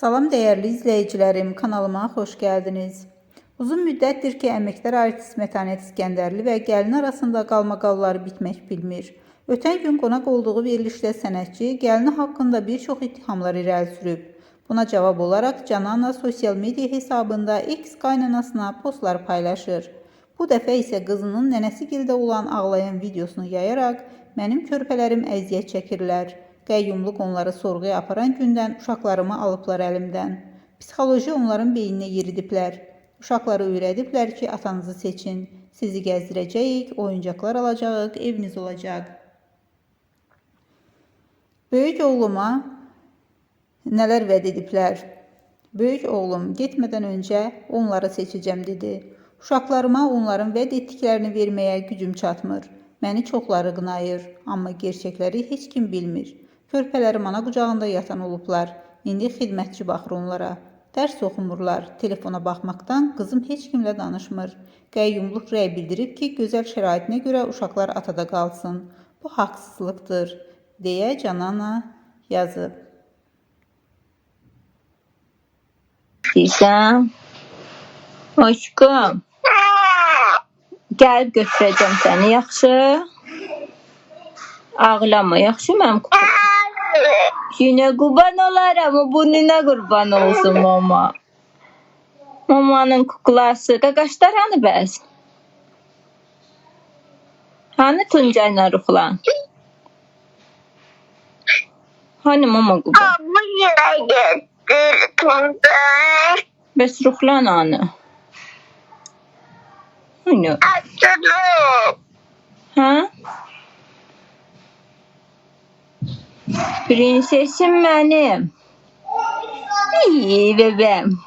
Salam değerli izleyicilerim, kanalıma hoş geldiniz. Uzun müddətdir ki, əməkdar artist Mətanət İskəndərli və gəlin arasında qalmaqalları bitmək bilmir. Ötən gün qonaq olduğu verilişdə sənətçi gəlini haqqında bir çox ittihamlar irəli sürüb. Buna cavab olaraq Canana sosial media hesabında X qaynanasına postlar paylaşır. Bu dəfə isə qızının nənəsigildə olan ağlayan videosunu yayaraq mənim körpələrim əziyyət çəkirlər. Qəyyumluq onları sorğuya aparan gündən uşaqlarımı alıblar əlimdən. Psixoloji onların beyninə yeridiblər. Uşaqları öyrədiblər ki, atanızı seçin. Sizi gəzdirəcəyik, oyuncaqlar alacağıq, eviniz olacaq. Böyük oğluma nələr vəd ediblər? Böyük oğlum getmədən öncə onları seçəcəm dedi. Uşaqlarıma onların vəd etdiklərini verməyə gücüm çatmır. Məni çoxları qınayır, amma gerçəkləri heç kim bilmir. Körpələrim ana qucağında yatan olublar. İndi xidmətçi baxır onlara. Dərs oxumurlar. Telefona baxmaqdan qızım heç kimlə danışmır. Qəyyumluq rəy bildirib ki, gözəl şəraitinə görə uşaqlar atada qalsın. Bu haqsızlıqdır, deyə Canana yazıb. Diyeceğim. Aşkım. Gel götüreceğim seni yaxşı. Ağlama yaxşı mənim Yine kurban olaram o burnuna kurban olsun mama. Mamanın kuklası. Qaqaşlar hani bəs? Hani Tuncayla Ruhlan? Hani mama kurban? Abla yine getir Tuncay. Bəs Ruhlan hani? Hani? Açalım. Ha? Prensesim benim. İyi bebeğim.